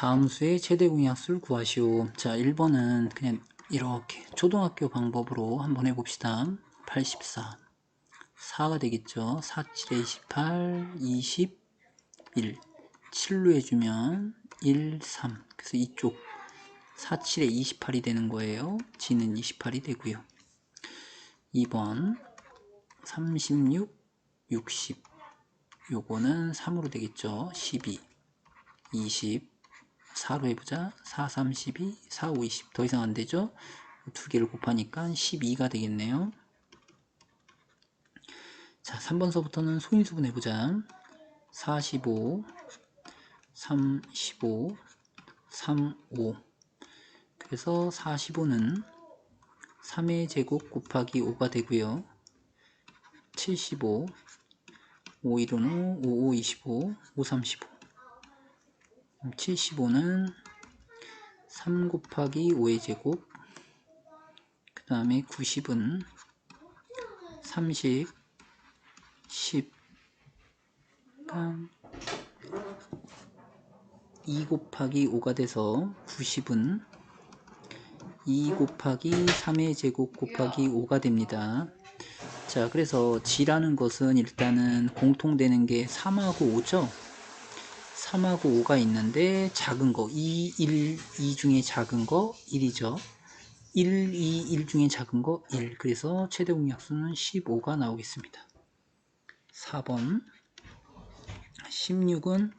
다음 수의 최대 공약수를 구하시오. 자, 1번은 그냥 이렇게 초등학교 방법으로 한번 해봅시다. 84. 4가 되겠죠. 4, 7에 28, 21. 7로 해주면 1, 3. 그래서 이쪽 4, 7에 28이 되는 거예요. G는 28이 되고요. 2번 36, 60. 요거는 3으로 되겠죠. 12, 20. 4로 해보자. 4, 32, 4, 5, 20. 더 이상 안 되죠? 두 개를 곱하니까 12가 되겠네요. 자, 3번서부터는 소인수분 해보자. 45, 35, 3, 5. 그래서 45는 3의 제곱 곱하기 5가 되고요. 75, 5, 1은 5, 5, 5, 25, 5, 35. 75는 3 곱하기 5의 제곱 그 다음에 90은 30 10 2 곱하기 5가 돼서 90은 2 곱하기 3의 제곱 곱하기 5가 됩니다. 자, 그래서 G라는 것은 일단은 공통되는 게 3하고 5죠? 3하고 5가 있는데 작은 거 2, 1, 2 중에 작은 거 1이죠 1, 2, 1 중에 작은 거 1. 그래서 최대 공약수는 15가 나오겠습니다. 4번 16은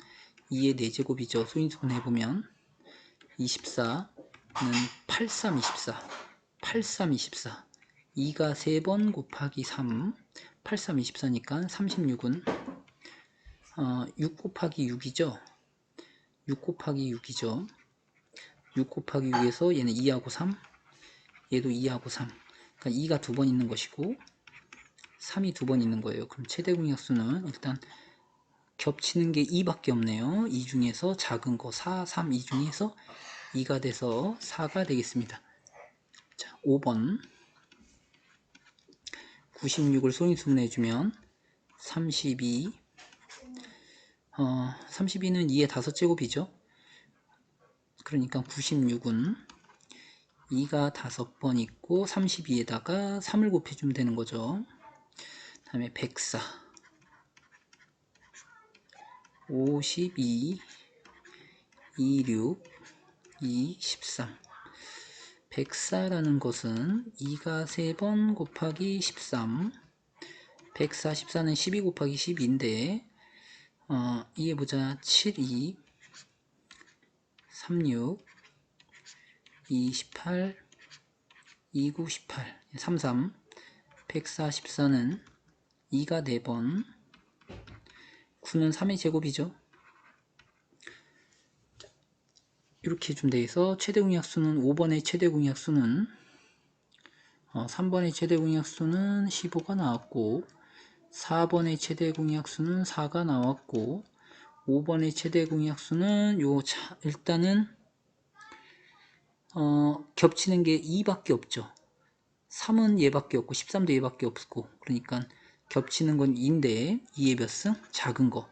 2의 4제곱이죠. 소인수분 해보면 24는 83, 24 83, 24 2가 3번 곱하기 3 83, 24니까 36은 어, 6 곱하기 6이죠. 6 곱하기 6이죠. 6 곱하기 6에서 얘는 2하고 3, 얘도 2하고 3. 그러니까 2가 두 번 있는 것이고 3이 두 번 있는 거예요. 그럼 최대 공약수는 일단 겹치는 게 2밖에 없네요. 2 중에서 작은 거 4, 3, 2 중에서 2가 돼서 4가 되겠습니다. 자, 5번 96을 소인수분해 주면 32 어, 32는 2의 5제곱이죠. 그러니까 96은 2가 5번 있고 32에다가 3을 곱해주면 되는 거죠. 다음에 104 52 26 2 13 104라는 것은 2가 3번 곱하기 13 144는 12 곱하기 12인데 어, 이해보자. 72 36 28 29 18 33 144는 2가 4번 9는 3의 제곱이죠. 이렇게 좀 돼서 최대 공약수는 5번의 최대 공약수는 어, 3번의 최대 공약수는 15가 나왔고 4번의 최대 공약수는 4가 나왔고 5번의 최대 공약수는 요 차, 일단은 어, 겹치는 게 2밖에 없죠. 3은 얘밖에 없고 13도 얘밖에 없고 그러니까 겹치는 건 2인데 2의 몇 승? 작은 거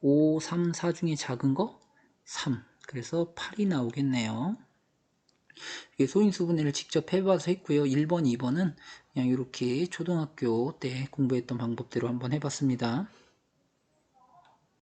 5, 3, 4 중에 작은 거 3. 그래서 8이 나오겠네요. 소인수 분해를 직접 해봐서 했고요. 1번, 2번은 그냥 이렇게 초등학교 때 공부했던 방법대로 한번 해봤습니다.